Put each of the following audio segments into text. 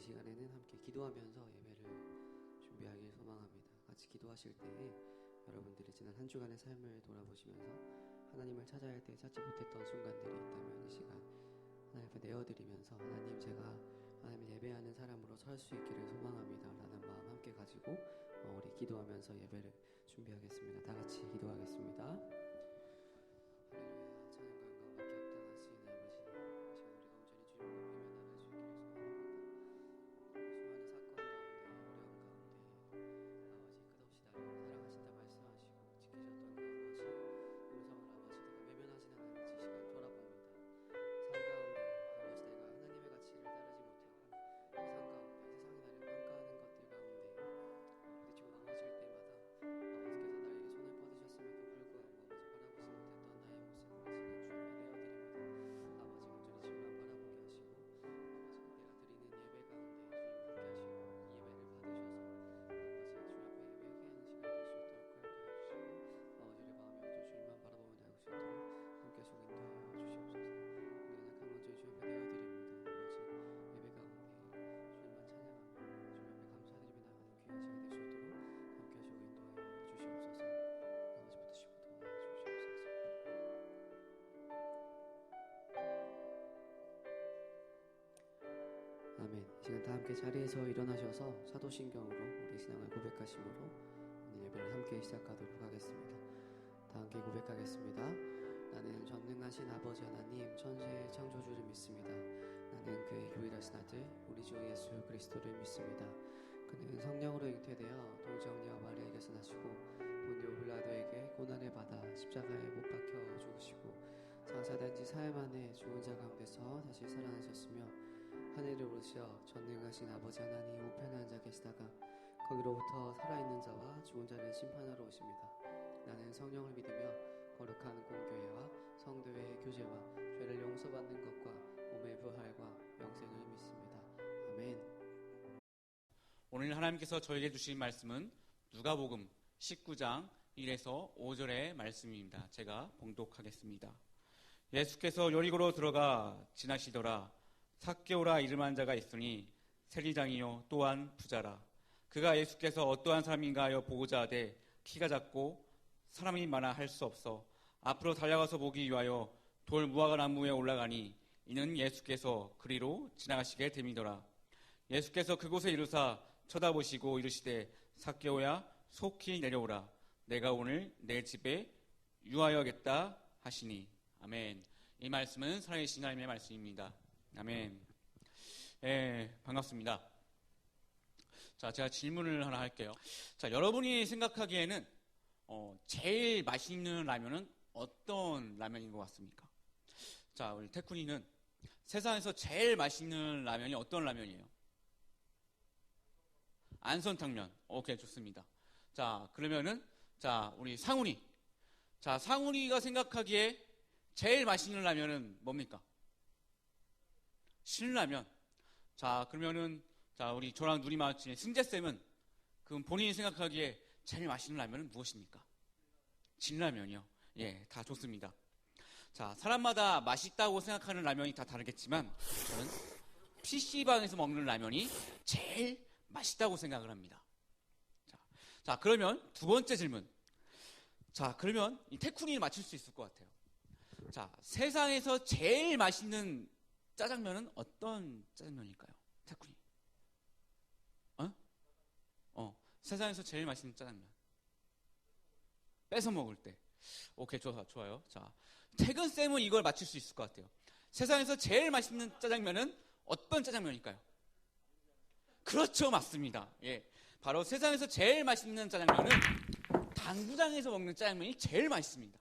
이 시간에는 함께 기도하면서 예배를 준비하길 소망합니다. 같이 기도하실 때에 여러분들이 지난 한 주간의 삶을 돌아보시면서 하나님을 찾아야 할 때 찾지 못했던 순간들이 있다면 이 시간 하나님 앞에 내어드리면서 하나님 제가 하나님을 예배하는 사람으로 설 수 있기를 소망합니다. 라는 마음 함께 가지고 어, 우리 기도하면서 예배를 준비하겠습니다. 다 같이 기도하겠습니다. 이 시간 다 함께 자리에서 일어나셔서 사도신경으로 우리 신앙을 고백하심으로 오늘 예배를 함께 시작하도록 하겠습니다. 다 함께 고백하겠습니다. 나는 전능하신 아버지 하나님 천지의 창조주를 믿습니다. 나는 그의 유일하신 아들 우리 주 예수 그리스도를 믿습니다. 그는 성령으로 잉태되어 동정녀 마리아에게서 나시고 본디오 빌라도에게 고난을 받아 십자가에 못 박혀 죽으시고 장사된 지 사흘 만에 죽은 자 가운데서 다시 살아나셨으며 하늘을 오르시어 전능하신 아버지 하나님 우편에 앉아 계시다가 거기로부터 살아있는 자와 죽은 자를 심판하러 오십니다. 나는 성령을 믿으며 거룩한 공교회와 성도의 교제와 죄를 용서받는 것과 몸의 부활과 영생을 믿습니다. 아멘. 오늘 하나님께서 저에게 주신 말씀은 누가복음 19장 1에서 5절의 말씀입니다. 제가 봉독하겠습니다. 예수께서 요리고로 들어가 지나시더라 삭개오라 이름한 자가 있으니 세리장이요 또한 부자라. 그가 예수께서 어떠한 사람인가 하여 보고자 하되 키가 작고 사람이 많아 할 수 없어. 앞으로 달려가서 보기 위하여 돌 무화과 나무에 올라가니 이는 예수께서 그리로 지나가시게 됨이더라. 예수께서 그곳에 이르사 쳐다보시고 이르시되 삭개오야 속히 내려오라. 내가 오늘 내 집에 유하여겠다 하시니. 아멘. 이 말씀은 살아계신 하나님의 말씀입니다 아멘 예, 반갑습니다 자 제가 질문을 하나 할게요 자 여러분이 생각하기에는 어, 제일 맛있는 라면은 어떤 라면인 것 같습니까 자 우리 태쿤이는 세상에서 제일 맛있는 라면이 어떤 라면이에요 안선탕면. 오케이, 좋습니다. 자, 그러면은, 자, 우리 상훈이. 자, 상훈이가 생각하기에 제일 맛있는 라면은 뭡니까? 신라면. 자, 그러면은, 자, 우리 저랑 누리 마주친 승재 쌤은 그럼 본인이 생각하기에 제일 맛있는 라면은 무엇입니까? 진라면이요. 예, 다 좋습니다. 자, 사람마다 맛있다고 생각하는 라면이 다 다르겠지만, 저는 PC방에서 먹는 라면이 제일 맛있다고 생각을 합니다. 자, 자, 그러면 두 번째 질문. 자, 그러면 이 태쿤이 맞출 수 있을 것 같아요. 자, 세상에서 제일 맛있는 짜장면은 어떤 짜장면일까요? 태쿤이. 어? 어, 세상에서 제일 맛있는 짜장면. 뺏어 먹을 때. 오케이, 좋아, 좋아요. 자, 태근쌤은 이걸 맞출 수 있을 것 같아요. 세상에서 제일 맛있는 짜장면은 어떤 짜장면일까요? 그렇죠, 맞습니다. 예. 바로 세상에서 제일 맛있는 짜장면은 당구장에서 먹는 짜장면이 제일 맛있습니다.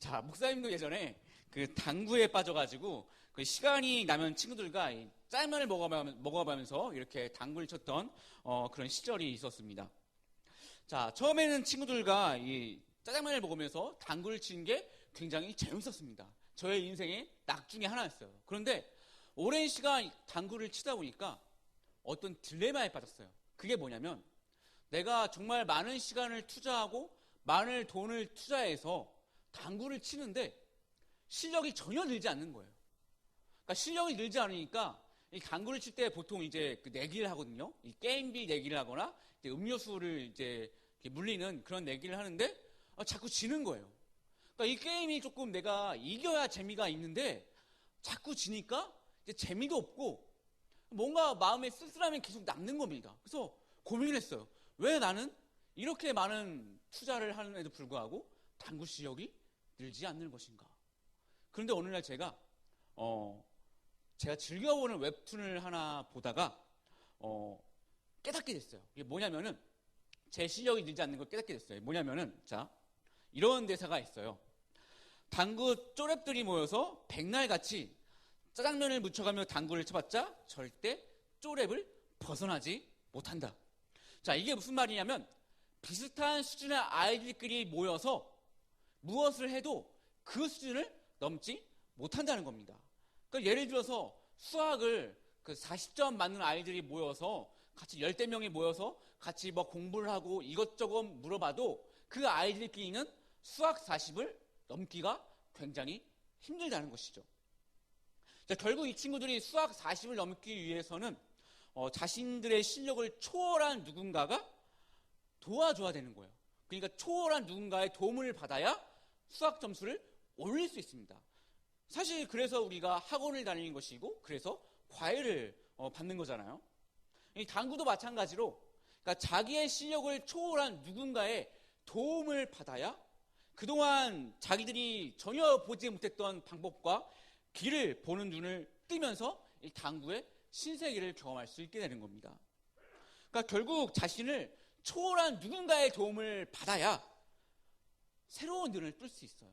자, 목사님도 예전에 그 당구에 빠져가지고 그 시간이 나면 친구들과 이 짜장면을 먹어가면서 이렇게 당구를 쳤던 어, 그런 시절이 있었습니다. 자, 처음에는 친구들과 이 짜장면을 먹으면서 당구를 치는 게 굉장히 재밌었습니다. 저의 인생의 낙 중에 하나였어요. 그런데 오랜 시간 당구를 치다 보니까 어떤 딜레마에 빠졌어요. 그게 뭐냐면 내가 정말 많은 시간을 투자하고 많은 돈을 투자해서 당구를 치는데 실력이 전혀 늘지 않는 거예요. 그러니까 실력이 늘지 않으니까 이 당구를 칠 때 보통 이제 그 내기를 하거든요. 이 게임비 내기를 하거나 이제 음료수를 이제 물리는 그런 내기를 하는데 아, 자꾸 지는 거예요. 그러니까 이 게임이 조금 내가 이겨야 재미가 있는데 자꾸 지니까 이제 재미도 없고 뭔가 마음에 쓸쓸함이 계속 남는 겁니다. 그래서 고민을 했어요. 왜 나는 이렇게 많은 투자를 하는데도 불구하고 당구 실력이 늘지 않는 것인가? 그런데 어느 날 제가 어 제가 즐겨보는 웹툰을 하나 보다가 어 깨닫게 됐어요. 이게 뭐냐면은 제 실력이 늘지 않는 걸 깨닫게 됐어요. 뭐냐면은 자 이런 대사가 있어요. 당구 쪼랩들이 모여서 백날같이 짜장면을 묻혀가며 당구를 쳐봤자 절대 쪼랩을 벗어나지 못한다. 자 이게 무슨 말이냐면 비슷한 수준의 아이들끼리 모여서 무엇을 해도 그 수준을 넘지 못한다는 겁니다. 그러니까 예를 들어서 수학을 그 40점 맞는 아이들이 모여서 같이 열대 명이 모여서 같이 뭐 공부를 하고 이것저것 물어봐도 그 아이들끼리는 수학 40을 넘기가 굉장히 힘들다는 것이죠. 자, 결국 이 친구들이 수학 40을 넘기 위해서는 어, 자신들의 실력을 초월한 누군가가 도와줘야 되는 거예요. 그러니까 초월한 누군가의 도움을 받아야 수학 점수를 올릴 수 있습니다. 사실 그래서 우리가 학원을 다니는 것이고 그래서 과외를 어, 받는 거잖아요. 이 당구도 마찬가지로 그러니까 자기의 실력을 초월한 누군가의 도움을 받아야 그동안 자기들이 전혀 보지 못했던 방법과 길을 보는 눈을 뜨면서 이 당구의 신세계를 경험할 수 있게 되는 겁니다. 그러니까 결국 자신을 초월한 누군가의 도움을 받아야 새로운 눈을 뜰 수 있어요.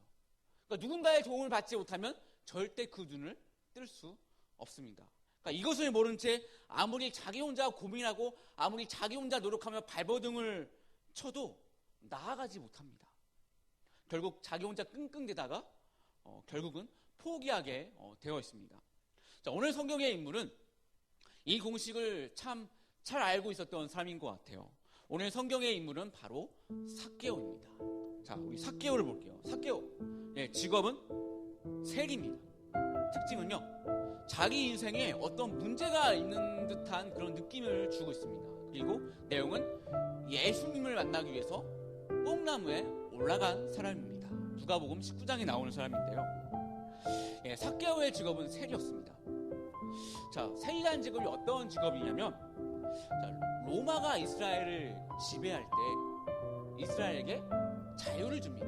그러니까 누군가의 도움을 받지 못하면 절대 그 눈을 뜰 수 없습니다. 그러니까 이것을 모른 채 아무리 자기 혼자 고민하고 아무리 자기 혼자 노력하며 발버둥을 쳐도 나아가지 못합니다. 결국 자기 혼자 끙끙대다가 어, 결국은 포기하게 어, 되어 있습니다. 자, 오늘 성경의 인물은 이 공식을 참 잘 알고 있었던 사람인 것 같아요. 오늘 성경의 인물은 바로 사개오입니다. 자, 우리 사개오를 볼게요. 사개오. 예, 직업은 세리입니다. 특징은요, 자기 인생에 어떤 문제가 있는 듯한 그런 느낌을 주고 있습니다. 그리고 내용은 예수님을 만나기 위해서 뽕나무에 올라간 사람입니다. 누가복음 19장에 나오는 사람인데요. 예, 사개오의 직업은 세리였습니다. 자, 세리라는 직업이 어떤 직업이냐면, 자, 로마가 이스라엘을 지배할 때 이스라엘에게 자유를 줍니다.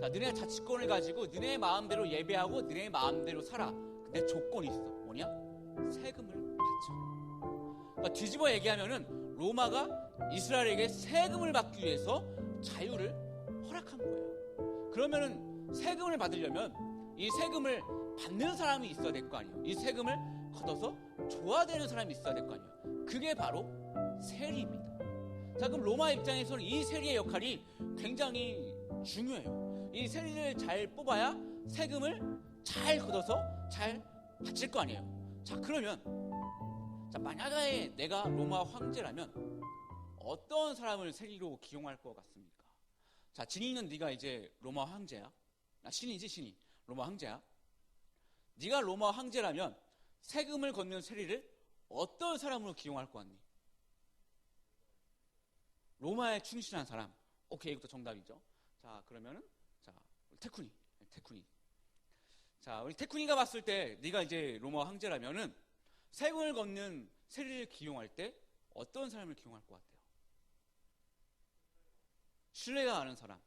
자, 너네 자치권을 가지고 너네 마음대로 예배하고 너네 마음대로 살아. 근데 조건이 있어. 뭐냐? 세금을 바쳐. 그러니까 뒤집어 얘기하면은 로마가 이스라엘에게 세금을 받기 위해서 자유를 허락한 거예요. 그러면은 세금을 받으려면 이 세금을 받는 사람이 있어야 될 거 아니에요. 이 세금을 걷어서 줘야 되는 사람이 있어야 될 거 아니에요. 그게 바로 세리입니다. 자, 그럼 로마 입장에서는 이 세리의 역할이 굉장히 중요해요. 이 세리를 잘 뽑아야 세금을 잘 걷어서 잘 바칠 거 아니에요. 자, 그러면 자, 만약에 내가 로마 황제라면 어떤 사람을 세리로 기용할 것 같습니까? 자, 진이는 네가 이제 로마 황제야. 아, 신이지 신이. 로마 황제야. 네가 로마 황제라면 세금을 걷는 세리를 어떤 사람으로 기용할 것 같니? 로마에 충실한 사람. 오케이, 이것도 정답이죠. 자, 그러면은 자, 테쿠니. 테쿠니. 자, 우리 테쿠니가 봤을 때 네가 이제 로마 황제라면은 세금을 걷는 세리를 기용할 때 어떤 사람을 기용할 것 같아요? 신뢰가 가는 사람.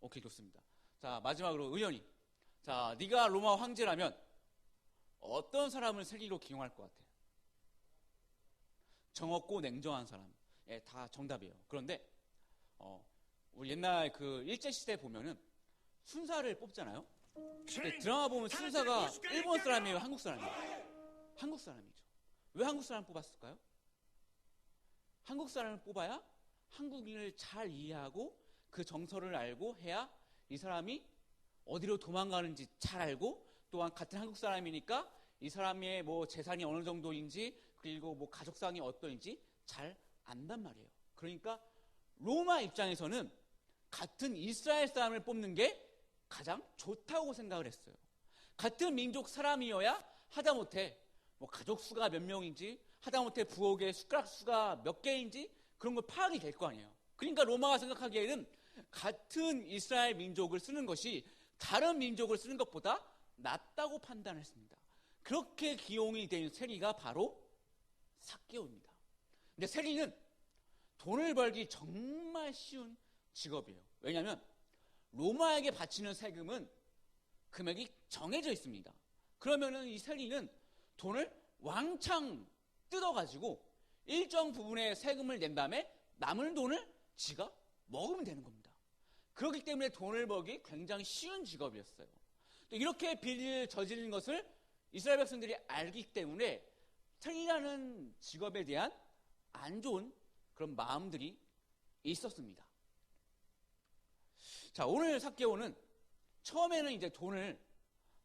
오케이, 좋습니다. 자, 마지막으로 의원이. 자, 네가 로마 황제라면 어떤 사람을 세리로 기용할 것 같아요? 정없고 냉정한 사람. 예, 다 정답이에요. 그런데 어, 우리 옛날 그 일제 시대 보면은 순사를 뽑잖아요. 드라마 보면 순사가 일본 사람이에요, 한국 사람이에요? 한국 사람이죠. 왜 한국 사람 뽑았을까요? 한국 사람을 뽑아야 한국인을 잘 이해하고 그 정서를 알고 해야 이 사람이 어디로 도망가는지 잘 알고 또한 같은 한국 사람이니까 이 사람의 뭐 재산이 어느 정도인지 그리고 뭐 가족상이 어떤지 잘 안단 말이에요. 그러니까 로마 입장에서는 같은 이스라엘 사람을 뽑는 게 가장 좋다고 생각을 했어요. 같은 민족 사람이어야 하다못해 뭐 가족 수가 몇 명인지 하다못해 부엌의 숟가락 수가 몇 개인지 그런 걸 파악이 될 거 아니에요. 그러니까 로마가 생각하기에는 같은 이스라엘 민족을 쓰는 것이 다른 민족을 쓰는 것보다 낫다고 판단했습니다. 그렇게 기용이 된 세리가 바로 사개오입니다. 근데 세리는 돈을 벌기 정말 쉬운 직업이에요. 왜냐하면 로마에게 바치는 세금은 금액이 정해져 있습니다. 그러면은 이 세리는 돈을 왕창 뜯어가지고 일정 부분의 세금을 낸 다음에 남은 돈을 지가 먹으면 되는 겁니다. 그렇기 때문에 돈을 벌기 굉장히 쉬운 직업이었어요. 또 이렇게 비리를 저지른 것을 이스라엘 백성들이 알기 때문에 세리라는 직업에 대한 안 좋은 그런 마음들이 있었습니다. 자, 오늘 사개오는 처음에는 이제 돈을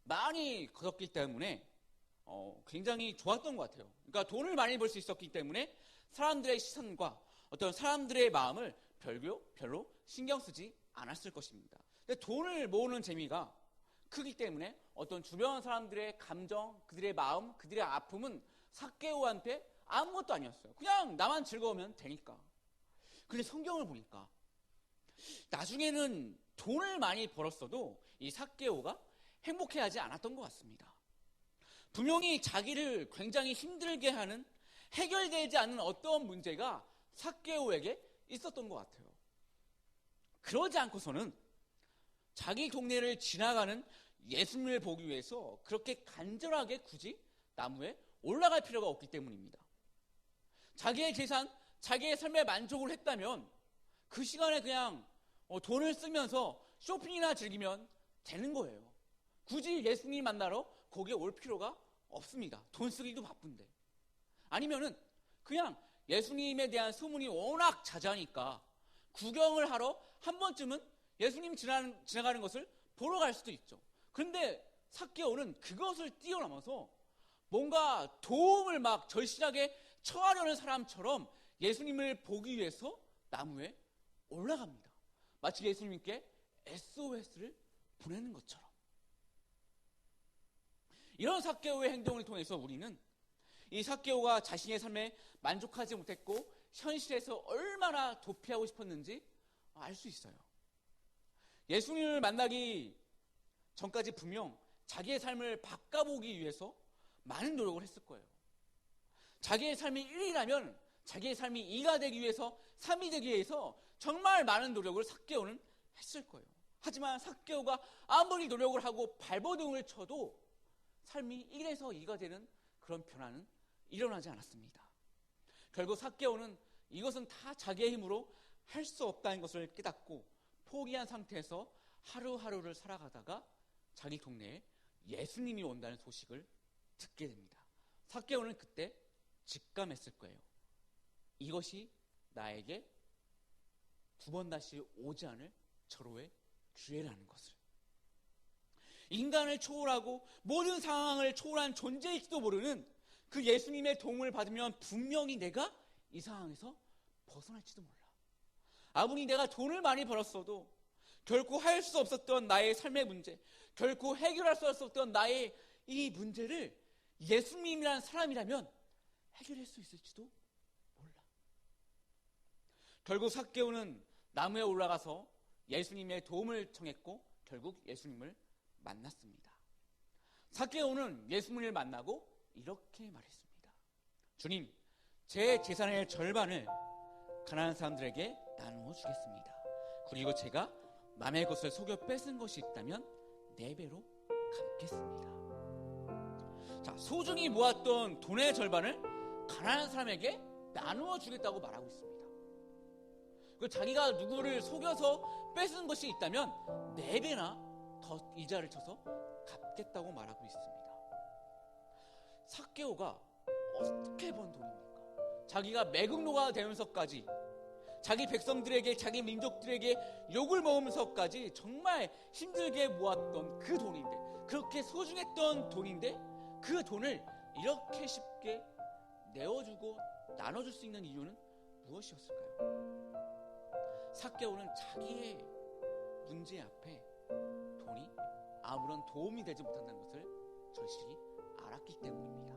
많이 거뒀기 때문에 어, 굉장히 좋았던 것 같아요. 그러니까 돈을 많이 벌 수 있었기 때문에 사람들의 시선과 어떤 사람들의 마음을 별로, 별로 신경 쓰지 않았을 것입니다. 근데 돈을 모으는 재미가 크기 때문에 어떤 주변 사람들의 감정, 그들의 마음, 그들의 아픔은 사개오한테 아무것도 아니었어요. 그냥 나만 즐거우면 되니까. 근데 성경을 보니까 나중에는 돈을 많이 벌었어도 이 사개오가 행복해하지 않았던 것 같습니다. 분명히 자기를 굉장히 힘들게 하는 해결되지 않는 어떤 문제가 사개오에게 있었던 것 같아요. 그러지 않고서는 자기 동네를 지나가는 예수님을 보기 위해서 그렇게 간절하게 굳이 나무에 올라갈 필요가 없기 때문입니다. 자기의 재산, 자기의 삶에 만족을 했다면 그 시간에 그냥 어, 돈을 쓰면서 쇼핑이나 즐기면 되는 거예요. 굳이 예수님 만나러 거기에 올 필요가 없습니다. 돈 쓰기도 바쁜데. 아니면은 그냥 예수님에 대한 소문이 워낙 자자니까 구경을 하러 한 번쯤은 예수님 지나가는, 것을 보러 갈 수도 있죠. 그런데 사개오는 그것을 뛰어넘어서 뭔가 도움을 막 절실하게 처하려는 사람처럼 예수님을 보기 위해서 나무에 올라갑니다. 마치 예수님께 SOS를 보내는 것처럼. 이런 사개오의 행동을 통해서 우리는 이 사개오가 자신의 삶에 만족하지 못했고 현실에서 얼마나 도피하고 싶었는지 알 수 있어요. 예수님을 만나기 전까지 분명 자기의 삶을 바꿔보기 위해서 많은 노력을 했을 거예요. 자기의 삶이 1이라면 자기의 삶이 2가 되기 위해서 3이 되기 위해서 정말 많은 노력을 삭개오는 했을 거예요. 하지만 삭개오가 아무리 노력을 하고 발버둥을 쳐도 삶이 1에서 2가 되는 그런 변화는 일어나지 않았습니다. 결국 삭개오는 이것은 다 자기의 힘으로 할 수 없다는 것을 깨닫고 포기한 상태에서 하루하루를 살아가다가 자기 동네에 예수님이 온다는 소식을 듣게 됩니다. 삭개오는 그때 직감했을 거예요. 이것이 나에게 두 번 다시 오지 않을 절호의 기회라는 것을. 인간을 초월하고 모든 상황을 초월한 존재일지도 모르는 그 예수님의 도움을 받으면 분명히 내가 이 상황에서 벗어날지도 몰라. 아무리 내가 돈을 많이 벌었어도 결코 할 수 없었던 나의 삶의 문제, 결코 해결할 수 없었던 나의 이 문제를 예수님이라는 사람이라면 해결할 수 있을지도 몰라. 결국 삭개오는 나무에 올라가서 예수님의 도움을 청했고 결국 예수님을 만났습니다. 삭개오는 예수님을 만나고 이렇게 말했습니다. 주님, 제 재산의 절반을 가난한 사람들에게 나누어 주겠습니다. 그리고 제가 남의 것을 속여 뺏은 것이 있다면 네 배로 갚겠습니다. 자, 소중히 모았던 돈의 절반을 가난한 사람에게 나누어 주겠다고 말하고 있습니다. 그 자기가 누구를 속여서 뺏은 것이 있다면 네 배나 더 이자를 쳐서 갚겠다고 말하고 있습니다. 사개오가 어떻게 번 돈입니까? 자기가 매국노가 되면서까지 자기 백성들에게 자기 민족들에게 욕을 먹으면서까지 정말 힘들게 모았던 그 돈인데 그렇게 소중했던 돈인데 그 돈을 이렇게 쉽게 내어주고 나눠줄 수 있는 이유는 무엇이었을까요? 사개오는 자기의 문제 앞에 돈이 아무런 도움이 되지 못한다는 것을 절실히 알았기 때문입니다.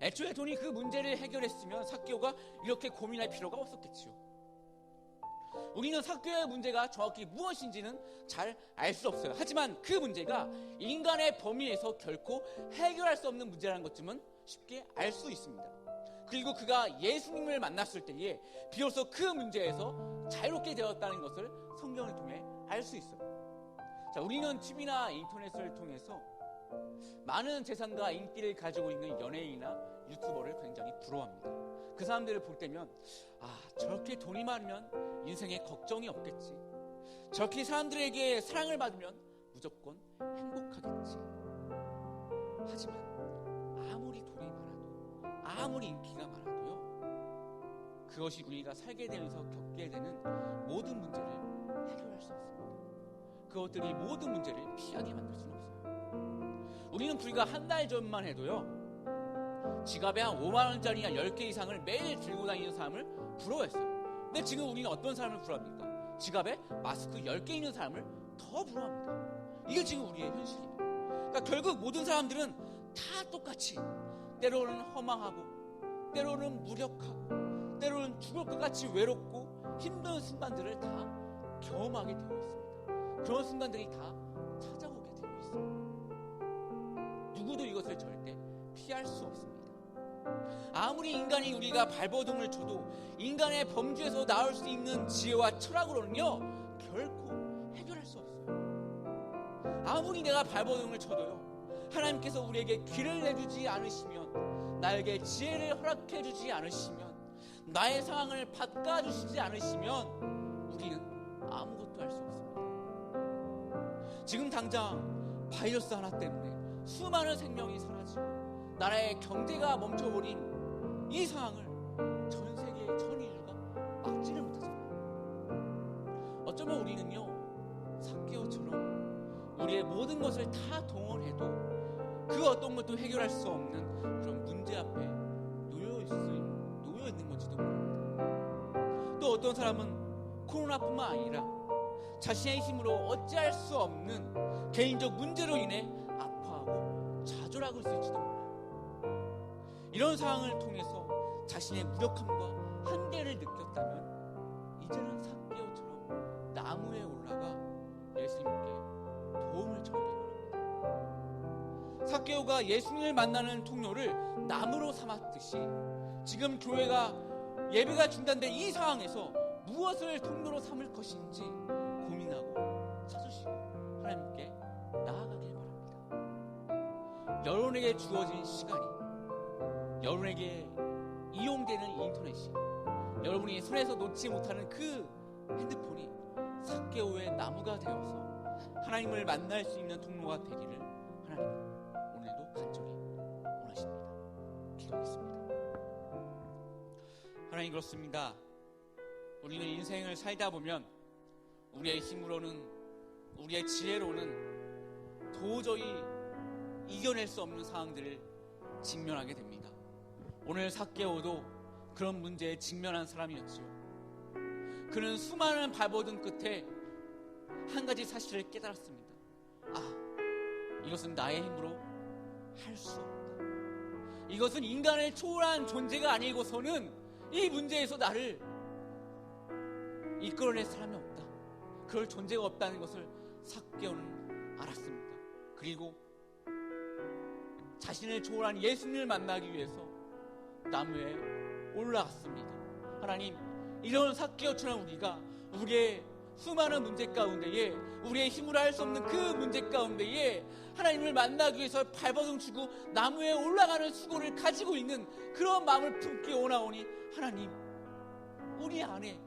애초에 돈이 그 문제를 해결했으면 사케오가 이렇게 고민할 필요가 없었겠지요. 우리는 사케오의 문제가 정확히 무엇인지는 잘 알 수 없어요. 하지만 그 문제가 인간의 범위에서 결코 해결할 수 없는 문제라는 것쯤은 쉽게 알 수 있습니다. 그리고 그가 예수님을 만났을 때에 비로소 그 문제에서 자유롭게 되었다는 것을 성경을 통해 알 수 있어요. 자, 우리는 TV나 인터넷을 통해서 많은 재산과 인기를 가지고 있는 연예인이나 유튜버를 굉장히 부러워합니다. 그 사람들을 볼 때면 아 저렇게 돈이 많으면 인생에 걱정이 없겠지. 저렇게 사람들에게 사랑을 받으면 무조건 행복하겠지. 하지만 아무리 돈이 많아도 아무리 인기가 많아도요 그것이 우리가 살게 되면서 겪게 되는 모든 문제를 해결할 수 없습니다. 그것들이 모든 문제를 피하게 만들 수는 없어요. 우리는 불과 한 달 전만 해도요 지갑에 한 5만 원짜리나 10개 이상을 매일 들고 다니는 사람을 부러워했어요. 근데 지금 우리는 어떤 사람을 부러워합니까? 지갑에 마스크 10개 있는 사람을 더 부러워합니다. 이게 지금 우리의 현실입니다. 그러니까 결국 모든 사람들은 다 똑같이 때로는 허망하고 때로는 무력하고 때로는 죽을 것 같이 외롭고 힘든 순간들을 다 경험하게 되어 있습니다. 그런 순간들이 다 있어요. 누구도 이것을 절대 피할 수 없습니다. 아무리 인간이 우리가 발버둥을 쳐도 인간의 범주에서 나올 수 있는 지혜와 철학으로는요 결코 해결할 수 없어요. 아무리 내가 발버둥을 쳐도요 하나님께서 우리에게 길을 내주지 않으시면 나에게 지혜를 허락해 주지 않으시면 나의 상황을 바꿔 주시지 않으시면 우리는 아무것도 할 수 없습니다. 지금 당장 바이러스 하나 때문에 수많은 생명이 사라지고 나라의 경제가 멈춰버린 이 상황을 전 세계 전 인류가 막지를 못하잖아요. 어쩌면 우리는요 사케오처럼 우리의 모든 것을 다 동원해도 그 어떤 것도 해결할 수 없는 그런 문제 앞에 놓여 있을 놓여 있는 건지도 모릅니다. 또 어떤 사람은 코로나뿐만 아니라 자신의 힘으로 어찌할 수 없는 개인적 문제로 인해 좌절하고 있을지도 몰라요. 이런 상황을 통해서 자신의 무력함과 한계를 느꼈다면 이제는 사개오처럼 나무에 올라가 예수님께 도움을 청하기 바랍니다. 사개오가 예수님을 만나는 통로를 나무로 삼았듯이 지금 교회가 예배가 중단된 이 상황에서 무엇을 통로로 삼을 것인지 여러분에게 주어진 시간이 여러분에게 이용되는 인터넷이 여러분이 손에서 놓지 못하는 그 핸드폰이 사개오의 나무가 되어서 하나님을 만날 수 있는 통로가 되기를 하나님 오늘도 간절히 원하십니다. 기도하겠습니다. 하나님 그렇습니다. 우리는 인생을 살다 보면 우리의 힘으로는 우리의 지혜로는 도저히 이겨낼 수 없는 상황들을 직면하게 됩니다. 오늘 사개오도 그런 문제에 직면한 사람이었지요. 그는 수많은 발버둥 끝에 한 가지 사실을 깨달았습니다. 아, 이것은 나의 힘으로 할 수 없다. 이것은 인간을 초월한 존재가 아니고서는 이 문제에서 나를 이끌어낼 사람이 없다. 그럴 존재가 없다는 것을 사개오는 알았습니다. 그리고 자신을 초월한 예수님을 만나기 위해서 나무에 올라갔습니다. 하나님, 이런 사개오처럼 우리가 우리의 수많은 문제 가운데에 우리의 힘으로 할 수 없는 그 문제 가운데에 하나님을 만나기 위해서 발버둥 치고 나무에 올라가는 수고를 가지고 있는 그런 마음을 품기 원하오니 하나님 우리 안에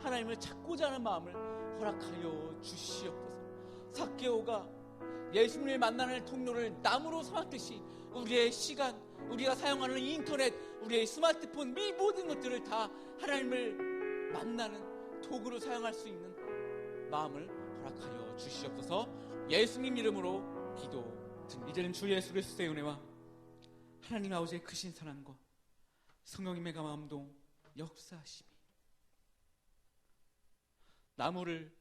하나님을 찾고자 하는 마음을 허락하여 주시옵소서. 사개오가 예수님을 만나는 통로를 나무로 삼았듯이 우리의 시간, 우리가 사용하는 인터넷, 우리의 스마트폰 이 모든 것들을 다 하나님을 만나는 도구로 사용할 수 있는 마음을 허락하여 주시옵소서. 예수님 이름으로 기도드립니다. 이제는 주 예수 그리스도의 은혜와 하나님 아버지의 크신 사랑과 성령님의 감암동 역사하심이 나무를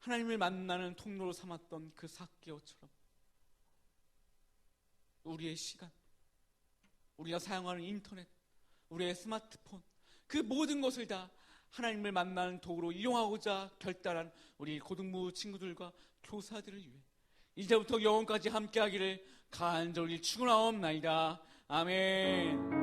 하나님을 만나는 통로로 삼았던 그 사개오처럼 우리의 시간, 우리가 사용하는 인터넷, 우리의 스마트폰, 그 모든 것을 다 하나님을 만나는 도구로 이용하고자 결단한 우리 고등부 친구들과 교사들을 위해 이제부터 영원까지 함께하기를 간절히 축원하옵나이다. 아멘.